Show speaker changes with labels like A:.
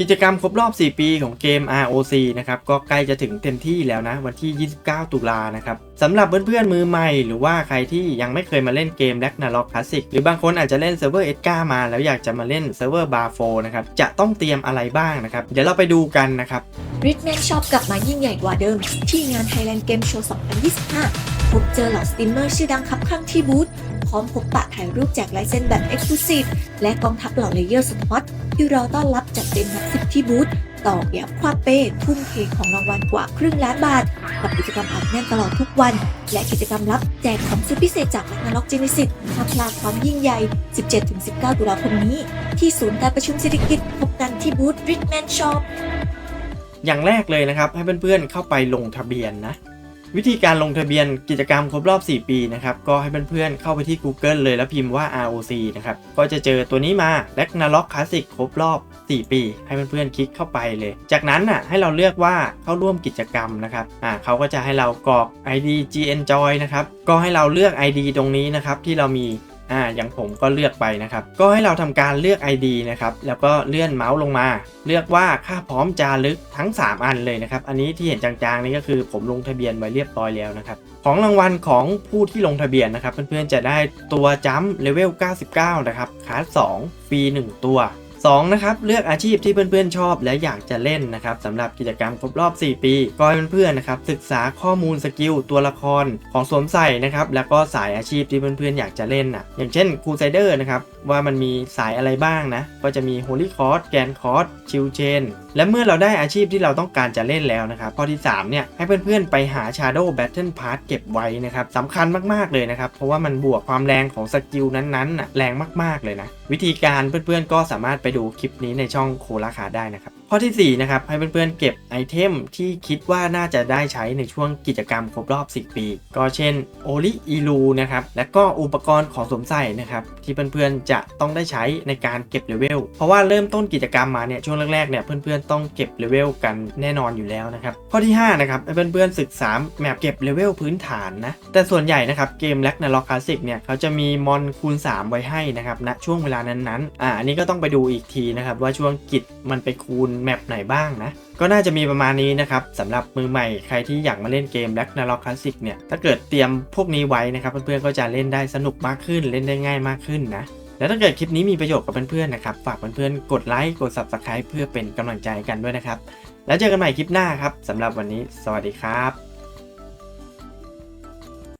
A: กิจกรรมครบรอบ 4 ปีของเกม ROC นะครับก็ใกล้จะถึงเต็มที่แล้วนะ วันที่ 29 ตุลานะครับสำหรับเพื่อนๆมือใหม่ หรือว่าใครที่ยังไม่เคยมาเล่นเกม r a g n a r o k Classic หรือบางคนอาจจะเล่นเซิร์ฟเวอร์เอ็ดกามาแล้วอยากจะมาเล่นเซิร์ฟเวอร์บาร์โฟนะครับจะต้องเตรียมอะไรบ้างนะครับ เดี๋ยวเราไปดูกันนะครับ
B: ริทแมนชอปกลับมายิ่งใหญ่กว่าเดิม ที่งาน Thailand Game Show 2025พบเจอเหล่าสตรีมเมอร์ชื่อดังคับข้างที่บูธ พร้อมพบปะถ่ายรูปแจกลายเซ็นแบบ Exclusive และกองทัพเหล่าเลเยอร์สุดฮอตที่รอต้อนรับจัดเต็มนักสิบที่บูธต่อแยับความเป้ทุ่มเทของรางวัลกว่าครึ่งล้านบาท กับกิจกรรมอัดแน่นตลอดทุกวัน และกิจกรรมลับแจกของซื้อพิเศษจากนักนรกเจนิสิตห้าพลาดความยิ่งใหญ่ 17-19 ตุลาคมนี้ ที่ศูนย์การประชุมเศรษฐกิจพบกันที่บูธริทแมนชอป
A: อย่างแรกเลยนะครับ ให้เพื่อนๆเข้าไปลงทะเบียนนะ วิธีการลงทะเบียนกิจกรรมครบรอบ 4 ปีนะครับ ก็ให้เพื่อนๆเข้าไปที่ Google เลยแล้วพิมพ์ว่า ROC นะครับ ก็จะเจอตัวนี้มา Ragnarok Classic ครบรอบ 4 ปี ให้เพื่อนๆคลิกเข้าไปเลย จากนั้นน่ะให้เราเลือกว่าเข้าร่วมกิจกรรมนะครับอ่าเขาก็จะให้เรากรอก ID G Enjoy นะครับ ก็ให้เราเลือก ID ตรงนี้นะครับที่เรามี อ่าอย่างผมก็เลือกไปนะครับ ก็ให้เราทำการเลือก ID นะครับ แล้วก็เลื่อนเมาส์ลงมา เลือกว่าค่าพร้อมจารึกทั้ง 3 อันเลยนะครับ อันนี้ที่เห็นจางๆนี่ก็คือผมลงทะเบียนไว้เรียบร้อยแล้วนะครับ ของรางวัลของผู้ที่ลงทะเบียนนะครับ เพื่อนๆจะได้ตัวจัมเลเวล 99 นะครับคลาส2ฟรี1 ตัว 2นะครับเลือกอาชีพที่เพื่อนๆชอบ และอยากจะเล่นนะครับสำหรับกิจกรรมครบรอบ 4 ปีก็ให้เพื่อนๆนะครับศึกษาข้อมูลสกิลตัวละครของสวมใส่นะครับแล้วก็สายอาชีพที่เพื่อนๆอยากจะเล่นนะอย่างเช่นคูไซเดอร์นะครับว่ามันมีสายอะไรบ้างนะก็จะมี Holy c o r s แกนคอร์สชิลเชนและเมื่อเราได้อาชีพที่เราต้องการจะเล่นแล้วนะครับข้อที่ 3 เนี่ย ให้เพื่อนๆ ไปหา Shadow Battle Pass เก็บไว้นะครับสำคัญมากๆเลยนะครับ เพราะว่ามันบวกความแรงของสกิลนั้นๆแรงมากๆเลยนะ วิธีการเพื่อนๆก็สามารถไปดูคลิปนี้ในช่องโคราคาได้นะครับ ข้อทีสี่ 4 นะครับ ให้เพื่อนๆเก็บไอเทมที่คิดว่าน่าจะได้ใช้ในช่วงกิจกรรมครบรอบ 10 ปี ก็เช่นโอลิอีลูนะครับ และก็อุปกรณ์ของสวมใส่นะครับ ที่เพื่อนๆจะต้องได้ใช้ในการเก็บเลเวล เพราะว่าเริ่มต้นกิจกรรมมาเนี่ยช่วงแรกๆเนี่ยเพื่อนๆต้องเก็บเลเวลกันแน่นอนอยู่แล้วนะครับ ข้อที่ 5 นะครับให้เพื่อนๆศึกษาแมปเก็บเลเวลพื้นฐานนะ แต่ส่วนใหญ่นะครับเกมแล็กนาล็อกคลาสสิกเนี่ยเขาจะมีมอนคูณ 3 ไว้ให้นะครับณช่วงเวลานั้นๆอ่าอันนี้ก็ต้องไปดูอีกทีนะครับว่าช่วงกิจมันไปคูณแมปไหนบ้างนะ ก็น่าจะมีประมาณนี้นะครับสำหรับมือใหม่ใครที่อยากมาเล่นเกม r a g n a r o c Classic เนี่ย ถ้าเกิดเตรียมพวกนี้ไว้นะครับ เพื่อนๆก็จะเล่นได้สนุกมากขึ้นเล่นได้ง่ายมากขึ้นนะแล้วถ้าเกิดคลิปนี้มีประโยชน์กับเพื่อนๆนะครับ ฝากเพื่อนๆกดไลค์กด Subscribe เพื่อเป็นกำลังใจกันด้วยนะครับ แล้วเจอกันใหม่คลิปหน้าครับสำหรับวันนี้ สวัสดีครับ